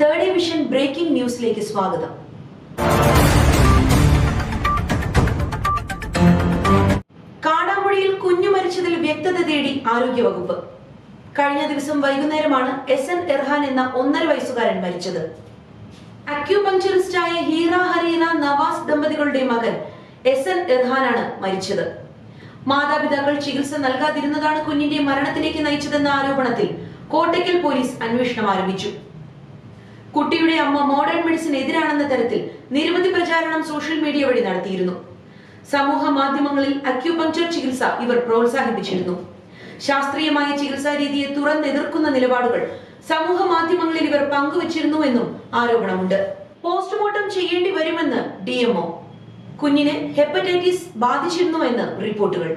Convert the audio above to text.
Third vision breaking ന്യൂസിലേക്ക് സ്വാഗതം. കാടാമ്പുഴയിൽ കുഞ്ഞു മരിച്ചതിൽ വ്യക്തത തേടി ആരോഗ്യവകുപ്പ്. കഴിഞ്ഞ ദിവസം വൈകുന്നേരമാണ് എസ് എൻ എർഹാൻ എന്ന ഒന്നര വയസ്സുകാരൻ മരിച്ചത്. അക്യൂപങ്ചറിസ്റ്റായ ഹീറ ഹരീന നവാസ് ദമ്പതികളുടെ മകൻ എസ് എൻ എർഹാനാണ് മരിച്ചത്. മാതാപിതാക്കൾ ചികിത്സ നൽകാതിരുന്നതാണ് കുഞ്ഞിന്റെ മരണത്തിലേക്ക് നയിച്ചതെന്ന ആരോപണത്തിൽ കോട്ടയ്ക്കൽ പോലീസ് അന്വേഷണം ആരംഭിച്ചു. കുട്ടിയുടെ അമ്മ മോഡേൺ മെഡിസിൻ എതിരാണെന്ന തരത്തിൽ നിരവധി പ്രചാരണം സോഷ്യൽ മീഡിയ വഴി നടത്തിയിരുന്നു. സമൂഹ മാധ്യമങ്ങളിൽ അക്യുപങ്ചർ ചികിത്സ ഇവർ പ്രോത്സാഹിപ്പിച്ചിരുന്നു. ശാസ്ത്രീയമായ ചികിത്സാ രീതിയെ തുറന്നെതിർക്കുന്ന നിലപാടുകൾ സമൂഹ മാധ്യമങ്ങളിൽ ഇവർ പങ്കുവച്ചിരുന്നുവെന്നും ആരോപണമുണ്ട്. പോസ്റ്റ്മോർട്ടം ചെയ്യേണ്ടി വരുമെന്ന് ഡി കുഞ്ഞിന് ഹെപ്പറ്റൈറ്റിസ് ബാധിച്ചിരുന്നുവെന്ന് റിപ്പോർട്ടുകൾ